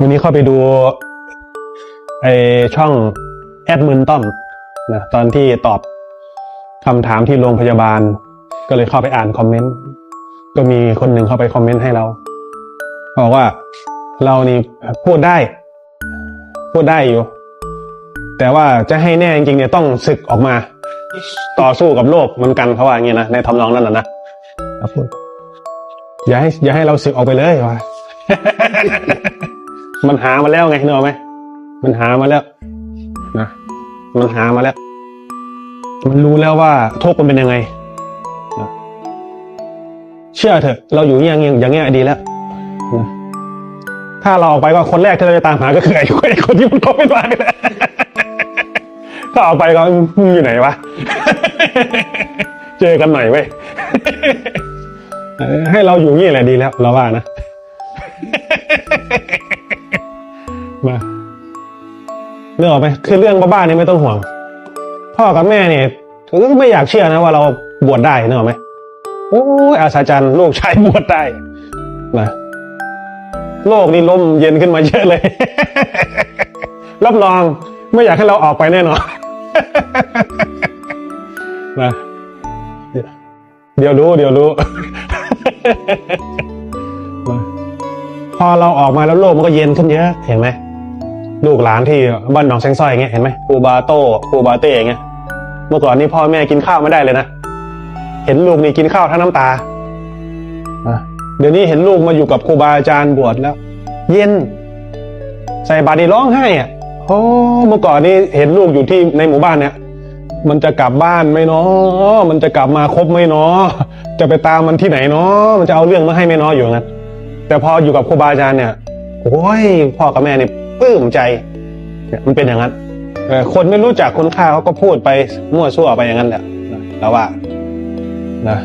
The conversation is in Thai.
วันนี้เข้าไปดูไอช่องแอดมินต้อมนะตอนที่ตอบคำถามที่โรงพยาบาล ก็เลยเข้าไปอ่านคอมเมนต์ก็มีคนหนึ่งเข้าไปคอมเมนต์ให้เราบอกว่าเรานี่พูดได้ พูดได้อยู่ แต่ว่าจะให้แน่จริงๆเนี่ยต้องศึกออกมา ต่อสู้กับโลกเหมือนกันเขาว่าอย่างนี้นะในทำนองนั้นนะนะพูดอย่าให้อย่าให้เราศึกออกไปเลยว่า มันหามาแล้วไงนึกออกไหมมันหามาแล้วนะมันหามาแล้ว มันรู้แล้วว่าทุกข์มันเป็นยังไงนะเชื่อเถอะ เราอยู่อย่างเงี้ยอย่างเงี้ยดีแล้วนะถ้าเราออกไปก็คนแรกที่เราจะตามหาก็คือไอ้คนที่มันเขาไม่มาเนี่ยแหละถ้าออกไปก็มึงอยู่ไหนวะ เจอกันหน่อยเว้ยให้เราอยู่นี่แหละดีแล้ว เราว่านะ มาเรื่องออกไหมคือเรื่องบ้าๆนี่ไม่ต้องห่วง พ่อกับแม่เนี่ยก็ไม่อยากเชื่อนะว่าเราบวชได้เนอะไหมโอ้ยอาสาจันลูกชายบวชได้นะโลกนี่ลมเย็นขึ้นมาเยอะเลย รับรองไม่อยากให้เราออกไปแน่นอนนะเดี๋ยวรู้เดี๋ยวรู้พอเราออกมาแล้วโลกมันก็เย็นขึ้นเยอะเห็นไหม ลูกหลานที่บ้านหนองแซงสร้อยอย่างเงี้ยเห็นไหมครูบาโต้ครูบาเต้อย่างเงี้ยเมื่อก่อนนี่พ่อแม่กินข้าวไม่ได้เลยนะเห็นลูกนี่กินข้าวทั้งน้ำตาอะเดี๋ยวนี้เห็นลูกมาอยู่กับครูบาอาจารย์บวชแล้ว เย็น ใส่บาตรนี่ร้องไห้อะโอ้เมื่อก่อนนี่เห็นลูกอยู่ที่ในหมู่บ้านเนี่ย มันจะกลับบ้านไหมเนาะมันจะกลับมาครบไหมเนาะจะไปตามมันที่ไหนเนาะมันจะเอาเรื่องมาให้ไหมเนาะอยู่งั้นแต่พออยู่กับครูบาอาจารย์เนี่ยโอ้ยพ่อกับแม่นี่ ปลื้มใจเนี่ยมันเป็นอย่างนั้นคนไม่รู้จักคุณค่าเขาก็พูดไปมั่วซั่วไปอย่างนั้นแหละนะแล้วว่านะ